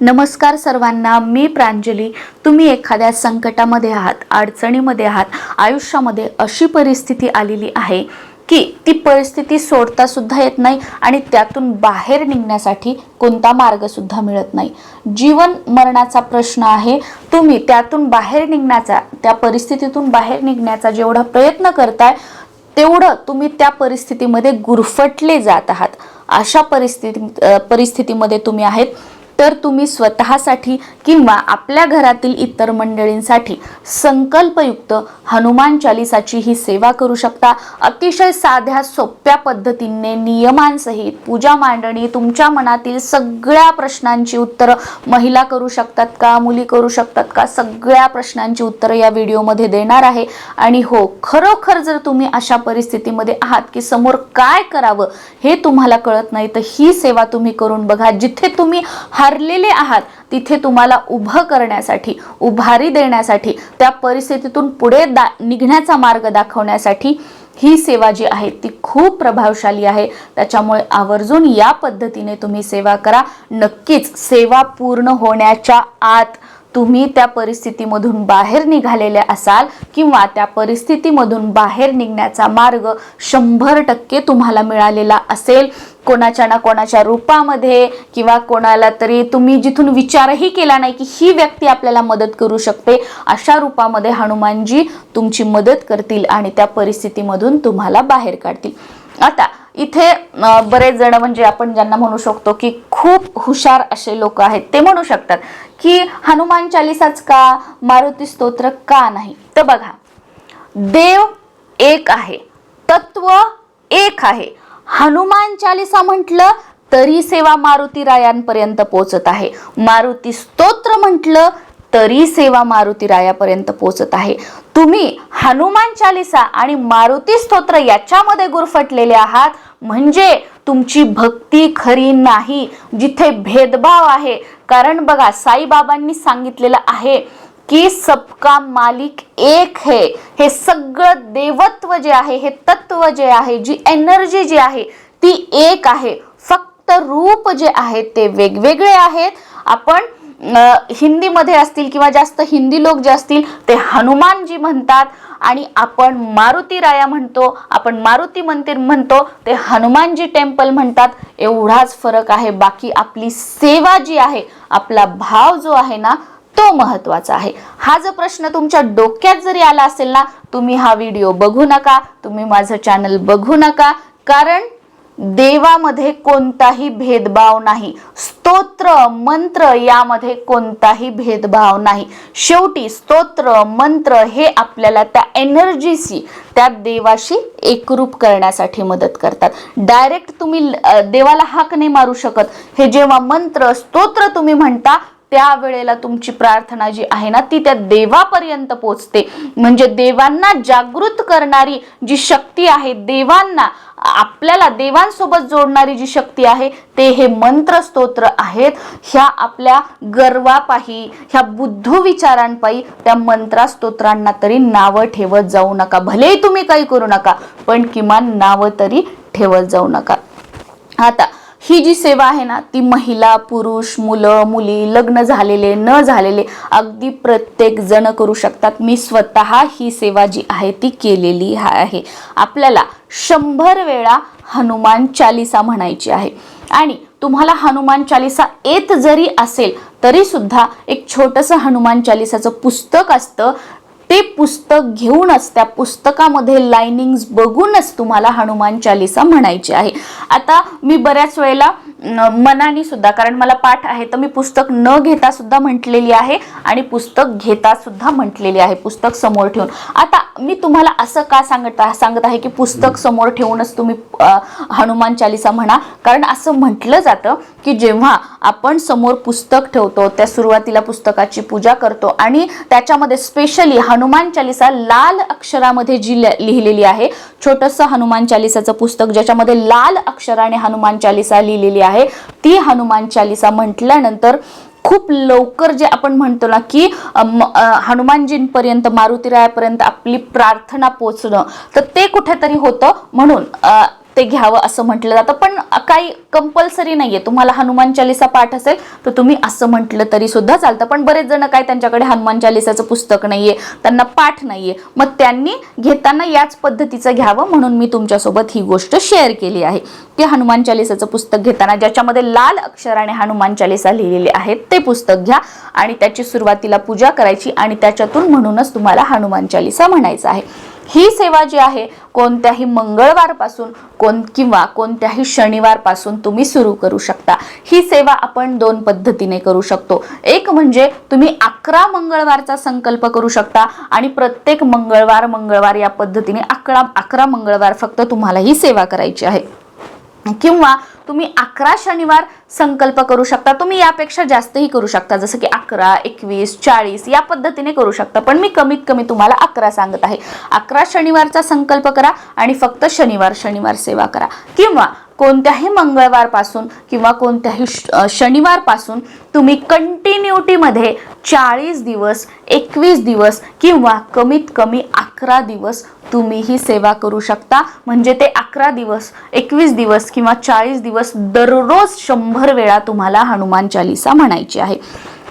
नमस्कार सर्वांना मी प्रांजली. तुम्ही एखाद्या संकटामध्ये आहात अडचणीमध्ये आहात आयुष्यामध्ये अशी परिस्थिती आलेली आहे की ती परिस्थिती सोडता सुद्धा येत नाही आणि त्यातून बाहेर निघण्यासाठी कोणता मार्गसुद्धा मिळत नाही. जीवन मरणाचा प्रश्न आहे. तुम्ही त्यातून बाहेर निघण्याचा त्या परिस्थितीतून बाहेर निघण्याचा जेवढा प्रयत्न करताय तेवढं तुम्ही त्या परिस्थितीमध्ये गुरफटले जात आहात. अशा परिस्थिती परिस्थितीमध्ये तुम्ही आहेत. तर तुम्ही स्वतःसाठी किंवा आपल्या घरातील इतर मंडळींसाठी संकल्पयुक्त हनुमान चालिसाची ही सेवा करू शकता. अतिशय साध्या सोप्या पद्धतीने नियमांसहित पूजा मांडणी तुमच्या मनातील सगळ्या प्रश्नांची उत्तरं महिला करू शकतात का मुली करू शकतात का सगळ्या प्रश्नांची उत्तरं या व्हिडिओमध्ये देणार आहे. आणि हो खरोखर जर तुम्ही अशा परिस्थितीमध्ये आहात की समोर काय करावं हे तुम्हाला कळत नाही तर ही सेवा तुम्ही करून बघा. जिथे तुम्ही हा उभारलेले आहात तिथे तुम्हाला उभं करण्यासाठी उभारी देण्यासाठी त्या परिस्थितीतून पुढे दा निघण्याचा मार्ग दाखवण्यासाठी ही सेवा जी आहे ती खूप प्रभावशाली आहे. त्याच्यामुळे आवर्जून या पद्धतीने तुम्ही सेवा करा. नक्कीच सेवा पूर्ण होण्याच्या आत तुम्ही त्या परिस्थितीमधून बाहेर निघालेले असाल किंवा त्या परिस्थितीमधून बाहेर निघण्याचा मार्ग शंभर टक्के तुम्हाला मिळालेला असेल. कोणाच्या ना कोणाच्या रूपामध्ये किंवा कोणाला तरी तुम्ही जिथून विचारही केला नाही की ही व्यक्ती आपल्याला मदत करू शकते अशा रूपामध्ये हनुमानजी तुमची मदत करतील आणि त्या परिस्थितीमधून तुम्हाला बाहेर काढतील. आता इथे बरेच जण म्हणजे आपण ज्यांना म्हणू शकतो की खूप हुशार असे लोक आहेत ते म्हणू शकतात की हनुमान चालिसाच का मारुती स्तोत्र का नाही? तर बघा देव एक आहे तत्व एक आहे. हनुमान चालिसा म्हटलं तरी सेवा मारुती रायांपर्यंत पोहोचत आहे. मारुती स्तोत्र म्हटलं तरी सेवा मारुती रायापर्यंत पोहोचत आहे. तुम्ही हनुमान चालिसा आणि मारुती स्तोत्र याच्यामध्ये गुरफटलेले आहात. म्हणजे तुमची भक्ती खरी नाही जिथे भेदभाव आहे. कारण बघा साईबाबांनी सांगितलेलं आहे की सबका मालिक एक है. हे सगळं देवत्व जे आहे हे तत्व जे आहे जी एनर्जी जी आहे ती एक आहे. फक्त रूप जे आहेत ते वेगवेगळे आहेत. आपण हिंदीमध्ये असतील किंवा जास्त हिंदी लोक जे असतील ते हनुमानजी म्हणतात. आणि आपण मारुती राया म्हणतो आपण मारुती मंदिर म्हणतो ते हनुमानजी टेम्पल म्हणतात. एवढाच फरक आहे. बाकी आपली सेवा जी आहे आपला भाव जो आहे ना तो महत्त्वाचा आहे. हा जर प्रश्न तुमच्या डोक्यात जरी आला असेल ना तुम्ही हा व्हिडिओ बघू नका. तुम्ही माझं चॅनल बघू नका. कारण देवामध्ये कोणताही भेदभाव नाही. स्तोत्र मंत्र यामध्ये कोणताही भेदभाव नाही. शेवटी स्तोत्र मंत्र हे आपल्याला त्या एनर्जीशी त्या देवाशी एकरूप करण्यासाठी मदत करतात. डायरेक्ट तुम्ही देवाला हाक नाही मारू शकत. हे जेव्हा मंत्र स्तोत्र तुम्ही म्हणता त्यावेळेला तुमची प्रार्थना जी आहे ना ती त्या देवापर्यंत पोचते. म्हणजे देवांना जागृत करणारी जी शक्ती आहे देवांना आपल्याला देवांसोबत जोडणारी जी शक्ती आहे ते हे मंत्र स्तोत्र आहेत. ह्या आपल्या गर्वापायी ह्या बुद्धू विचारांपायी त्या मंत्रा स्तोत्रांना तरी नावं ठेवत जाऊ नका. भलेही तुम्ही काही करू नका पण किमान नावं तरी ठेवत जाऊ नका. आता ही जी सेवा आहे ना ती महिला पुरुष मुलं मुली लग्न झालेले न झालेले अगदी प्रत्येक जण करू शकतात. मी स्वतः ही सेवा जी आहे ती केलेली आहे. आपल्याला शंभर वेळा हनुमान चालिसा म्हणायची आहे. आणि तुम्हाला हनुमान चालिसा येत जरी असेल तरी सुद्धा एक छोटंसं हनुमान चालिसाचं पुस्तक असतं. ते पुस्तक घेऊनच त्या पुस्तकामध्ये लाइनिंग्स बघूनच तुम्हाला हनुमान चालिसा म्हणायची आहे. आता मी बऱ्याच वेळेला मनाने सुद्धा कारण मला पाठ आहे तर मी पुस्तक न घेता सुद्धा म्हटलेली आहे आणि पुस्तक घेता सुद्धा म्हटलेली आहे पुस्तक समोर ठेवून. आता मी तुम्हाला असं का सांगत सांगत आहे की पुस्तक समोर ठेवूनच तुम्ही हनुमान चालिसा म्हणा कारण असं म्हटलं जातं की जेव्हा आपण समोर पुस्तक ठेवतो त्या सुरुवातीला पुस्तकाची पूजा करतो आणि त्याच्यामध्ये स्पेशली हनुमान चालिसा लाल अक्षरामध्ये जी ल- लिहिलेली आहे छोटंसं हनुमान चालिसाचं पुस्तक ज्याच्यामध्ये लाल अक्षराने हनुमान चालिसा लिहिलेली आहे आहे. ती हनुमान चालिसा म्हटल्यानंतर खूप लवकर जे आपण म्हणतो ना की हनुमानजींपर्यंत मारुतीरायापर्यंत आपली प्रार्थना पोचणं तर ते कुठेतरी होतं. म्हणून ते घ्यावं असं म्हटलं जातं. पण काही कंपल्सरी नाहीये. तुम्हाला हनुमान चालिसा पाठ असेल तर तुम्ही असं म्हटलं तरी सुद्धा चालतं. पण बरेच जण काय त्यांच्याकडे हनुमान चालिसाचं पुस्तक नाहीये त्यांना पाठ नाहीये. मग त्यांनी घेताना याच पद्धतीचं घ्यावं म्हणून मी तुमच्यासोबत ही गोष्ट शेअर केली आहे. की हनुमान चालिसाचं पुस्तक घेताना ज्याच्यामध्ये लाल अक्षराने हनुमान चालिसा लिहिलेली आहेत ते पुस्तक घ्या आणि त्याची सुरुवातीला पूजा करायची आणि त्याच्यातून म्हणूनच तुम्हाला हनुमान चालिसा म्हणायचं आहे. ही सेवा जी आहे कोणत्याही मंगळवारपासून कोण किंवा कोणत्याही शनिवारपासून तुम्ही सुरू करू शकता. ही सेवा आपण दोन पद्धतीने करू शकतो. एक म्हणजे तुम्ही अकरा मंगळवारचा संकल्प करू शकता आणि प्रत्येक मंगळवार मंगळवार या पद्धतीने अकरा अकरा मंगळवार फक्त तुम्हाला ही सेवा करायची आहे. किंवा तुम्ही अकरा शनिवार संकल्प करू शकता. तुम्ही यापेक्षा जास्तही करू शकता. जसं की अकरा एकवीस चाळीस या पद्धतीने करू शकता. पण मी कमीत कमी तुम्हाला अकरा सांगत आहे. अकरा शनिवारचा संकल्प करा आणि फक्त शनिवार शनिवार सेवा करा. किंवा कोणत्याही मंगळवारपासून किंवा कोणत्याही श- शनिवारपासून तुम्ही कंटिन्युटीमध्ये चाळीस दिवस एकवीस दिवस किंवा कमीत कमी अकरा दिवस तुम्ही ही सेवा करू शकता. म्हणजे ते अकरा दिवस एकवीस दिवस किंवा चाळीस दिवस दररोज शंभर वेळा तुम्हाला हनुमान चालिसा म्हणायची आहे.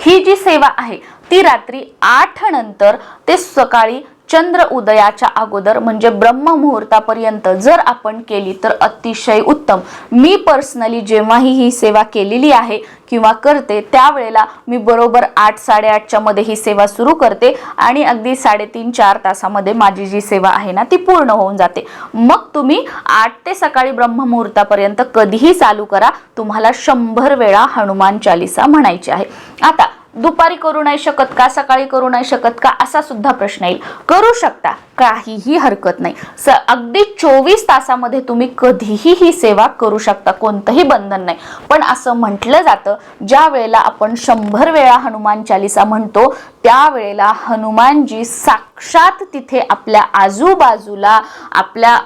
ही जी सेवा आहे ती रात्री आठ नंतर ते सकाळी चंद्र उदयाच्या अगोदर म्हणजे ब्रह्म मुहूर्तापर्यंत जर आपण केली तर अतिशय उत्तम. मी पर्सनली जेव्हाही ही सेवा केलेली आहे किंवा करते त्यावेळेला मी बरोबर आठ साडेआठच्या मध्ये ही सेवा सुरू करते आणि अगदी साडेतीन चार तासामध्ये माझी जी सेवा आहे ना ती पूर्ण होऊन जाते. मग तुम्ही आठ ते सकाळी ब्रह्ममुहूर्तापर्यंत कधीही चालू करा. तुम्हाला शंभर वेळा हनुमान चालिसा म्हणायची आहे. आता दुपारी करू नाही शकत का? सकाळी करू नाही शकत का? असा सुद्धा प्रश्न येईल. करू शकता काहीही हरकत नाही. स अगदी चोवीस तासामध्ये तुम्ही कधीही ही सेवा करू शकता कोणतंही बंधन नाही. पण असं म्हटलं जातं ज्या वेळेला आपण शंभर वेळा हनुमान चालिसा म्हणतो त्यावेळेला हनुमानजी साक्षात तिथे आपल्या आजूबाजूला आपल्या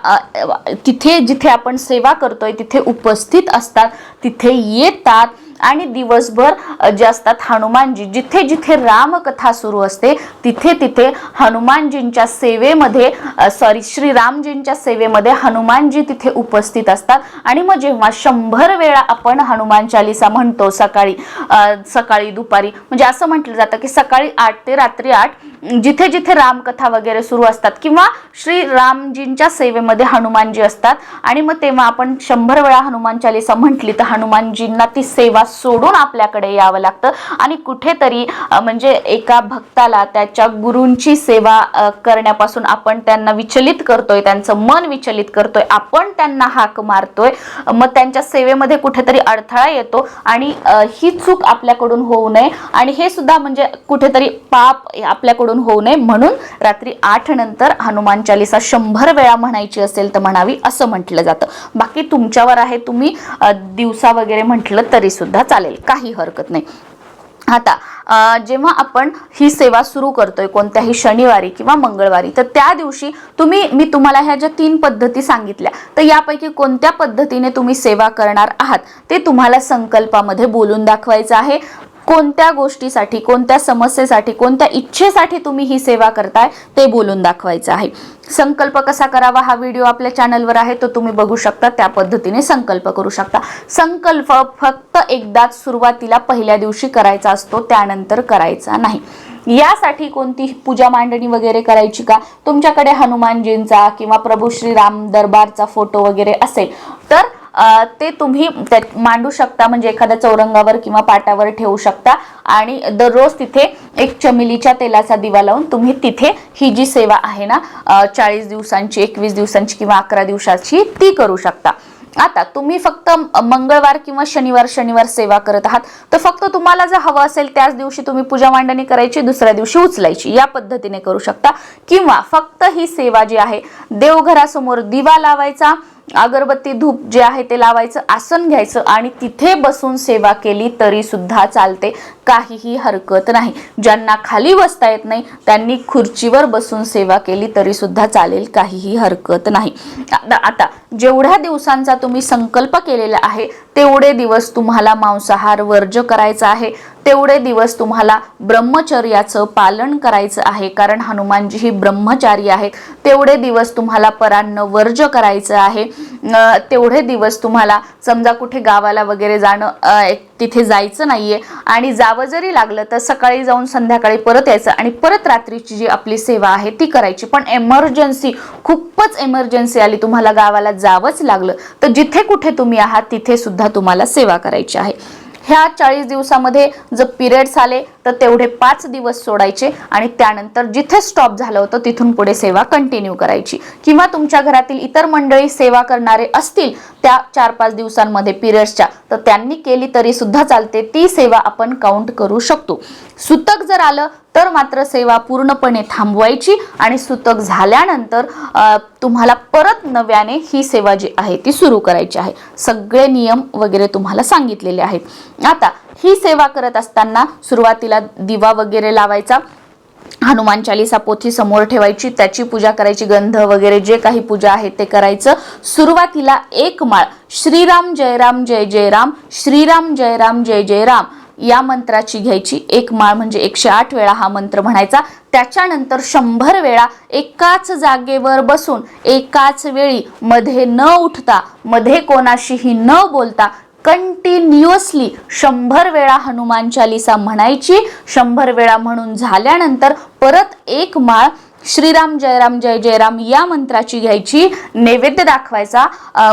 तिथे जिथे आपण सेवा करतोय तिथे उपस्थित असतात तिथे येतात आणि दिवसभर जे असतात हनुमानजी जिथे जिथे रामकथा सुरू असते तिथे तिथे हनुमानजींच्या सेवेमध्ये सॉरी श्रीरामजींच्या सेवेमध्ये हनुमानजी तिथे उपस्थित असतात. आणि मग जेव्हा शंभर वेळा आपण हनुमान चालिसा म्हणतो सकाळी सकाळी दुपारी म्हणजे असं म्हटलं जातं की सकाळी आठ ते रात्री आठ जिथे जिथे रामकथा वगैरे सुरू असतात किंवा श्री रामजींच्या सेवेमध्ये हनुमानजी असतात आणि मग तेव्हा आपण शंभर वेळा हनुमान चालिसा म्हटली तर हनुमानजींना ती सेवा सोडून आपल्याकडे यावं लागतं. आणि कुठेतरी म्हणजे एका भक्ताला त्याच्या गुरूंची सेवा करण्यापासून आपण त्यांना विचलित करतोय त्यांचं मन विचलित करतोय आपण त्यांना हाक मारतोय मग त्यांच्या सेवेमध्ये कुठेतरी अडथळा येतो आणि ही चूक आपल्याकडून होऊ नये. आणि हे सुद्धा म्हणजे कुठेतरी पाप आपल्याकडून होऊ नये म्हणून रात्री आठ नंतर हनुमान चालिसा शंभर वेळा म्हणायची असेल तर म्हणावी असं म्हटलं जातं. बाकी तुमच्यावर आहे तुम्ही दिवसा वगैरे म्हटलं तरी सुद्धा चालेल काही हरकत नाही. आता जेव्हा आपण ही सेवा सुरू करतोय कोणत्याही शनिवारी किंवा मंगळवारी तर त्या दिवशी तुम्ही मी तुम्हाला ह्या ज्या तीन पद्धती सांगितल्या तर यापैकी कोणत्या पद्धतीने तुम्ही सेवा करणार आहात ते तुम्हाला संकल्पामध्ये बोलून दाखवायचं आहे. कोणत्या गोष्टीसाठी कोणत्या समस्येसाठी कोणत्या इच्छेसाठी तुम्ही ही सेवा करताय ते बोलून दाखवायचं आहे. संकल्प कसा करावा हा व्हिडिओ आपल्या चॅनलवर आहे तो तुम्ही बघू शकता. त्या पद्धतीने संकल्प करू शकता. संकल्प फक्त एकदाच सुरुवातीला पहिल्या दिवशी करायचा असतो त्यानंतर करायचा नाही. यासाठी कोणती पूजा मांडणी वगैरे करायची का? तुमच्याकडे हनुमानजींचा किंवा प्रभू श्रीराम दरबारचा फोटो वगैरे असेल तर ते तुम्ही मांडू शकता म्हणजे एखाद्या चौरंगावर किंवा पाटावर ठेवू शकता. आणि दररोज तिथे एक चमेलीच्या तेलाचा दिवा लावून तुम्ही तिथे ही जी सेवा आहे ना चाळीस दिवसांची एकवीस दिवसांची किंवा अकरा दिवसाची ती करू शकता. आता तुम्ही फक्त मंगळवार किंवा शनिवार शनिवार सेवा करत आहात तर फक्त तुम्हाला जर हवं असेल त्याच दिवशी तुम्ही पूजा मांडणी करायची दुसऱ्या दिवशी उचलायची. या पद्धतीने करू शकता. किंवा फक्त ही सेवा जी आहे देवघरासमोर दिवा लावायचा अगरबत्ती धूप जे आहे ते लावायचं आसन घ्यायचं आणि तिथे बसून सेवा केली तरी सुद्धा चालते. काहीही हरकत नाही. ज्यांना खाली बसता येत नाही त्यांनी खुर्चीवर बसून सेवा केली तरी सुद्धा चालेल. काहीही हरकत नाही. आता आता जेवढ्या दिवसांचा तुम्ही संकल्प केलेला आहे तेवढे दिवस तुम्हाला मांसाहार वर्ज करायचा आहे. तेवढे दिवस तुम्हाला ब्रह्मचर्याचं पालन करायचं आहे. कारण हनुमानजी ही ब्रह्मचारी आहेत. तेवढे दिवस तुम्हाला परान्न वर्ज करायचं आहे. तेवढे दिवस तुम्हाला समजा कुठे गावाला वगैरे जाणं तिथे जायचं नाहीये. आणि जावं जरी लागलं तर सकाळी जाऊन संध्याकाळी परत यायचं आणि परत रात्रीची जी आपली सेवा आहे ती करायची. पण एमर्जन्सी खूपच एमर्जन्सी आली तुम्हाला गावाला जावंच लागलं. तर जिथे कुठे तुम्ही आहात तिथे सुद्धा तुम्हाला सेवा करायची आहे. ह्या चाळीस दिवसामध्ये जर पिरियड्स आले तर तेवढे पाच दिवस सोडायचे आणि त्यानंतर जिथे स्टॉप झालं होतं तिथून पुढे सेवा कंटिन्यू करायची. किंवा तुमच्या घरातील इतर मंडळी सेवा करणारे असतील त्या चार पाच दिवसांमध्ये पिरियड्सच्या तर त्यांनी केली तरी सुद्धा चालते ती सेवा आपण काउंट करू शकतो. सुतक जर आलं तर मात्र सेवा पूर्णपणे थांबवायची आणि सुतक झाल्यानंतर तुम्हाला परत नव्याने ही सेवा जी आहे ती सुरू करायची आहे. सगळे नियम वगैरे तुम्हाला सांगितलेले आहेत. आता ही सेवा करत असताना सुरुवातीला दिवा वगैरे लावायचा हनुमान चालिसा पोथी समोर ठेवायची त्याची पूजा करायची गंध वगैरे जे काही पूजा आहे ते करायचं. सुरुवातीला एक माळ श्रीराम जय राम जय जय राम श्रीराम जय राम जय जय राम या मंत्राची घ्यायची. एक माळ म्हणजे एकशे आठ वेळा हा मंत्र म्हणायचा. त्याच्यानंतर शंभर वेळा एकाच जागेवर बसून एकाच वेळी मध्ये न उठता मध्ये कोणाशीही न बोलता कंटिन्युअसली शंभर वेळा हनुमान चालिसा म्हणायची. शंभर वेळा म्हणून झाल्यानंतर परत एक माळ श्रीराम जयराम जय जयराम या मंत्राची घ्यायची नैवेद्य दाखवायचा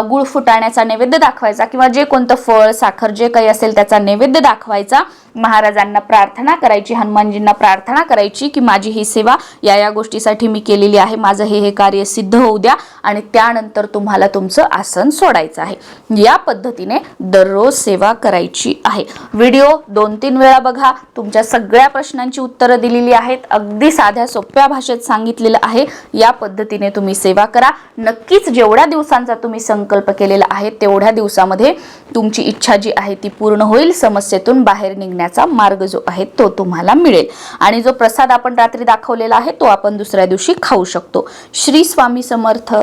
गुळ फुटाण्याचा नैवेद्य दाखवायचा किंवा जे कोणतं फळ साखर जे काही असेल त्याचा नैवेद्य दाखवायचा. महाराजांना प्रार्थना करायची हनुमानजींना प्रार्थना करायची की माझी ही सेवा या या गोष्टीसाठी मी केलेली आहे. माझं हे हे कार्य सिद्ध होऊ द्या आणि त्यानंतर तुम्हाला तुमचं आसन सोडायचं आहे. या पद्धतीने दररोज सेवा करायची आहे. व्हिडिओ दोन तीन वेळा बघा. तुमच्या सगळ्या प्रश्नांची उत्तरं दिलेली आहेत. अगदी साध्या सोप्या भाषेत सांग सांगितलेलं आहे. या पद्धतीने तुम्ही सेवा करा. नक्कीच जेवढ्या दिवसांचा तुम्ही संकल्प केलेला आहे तेवढ्या दिवसामध्ये तुमची इच्छा जी आहे ती पूर्ण होईल. समस्येतून बाहेर निघण्याचा मार्ग जो आहे तो तुम्हाला मिळेल. आणि जो प्रसाद आपण रात्री दाखवलेला आहे तो आपण दुसऱ्या दिवशी खाऊ शकतो. श्री स्वामी समर्थ.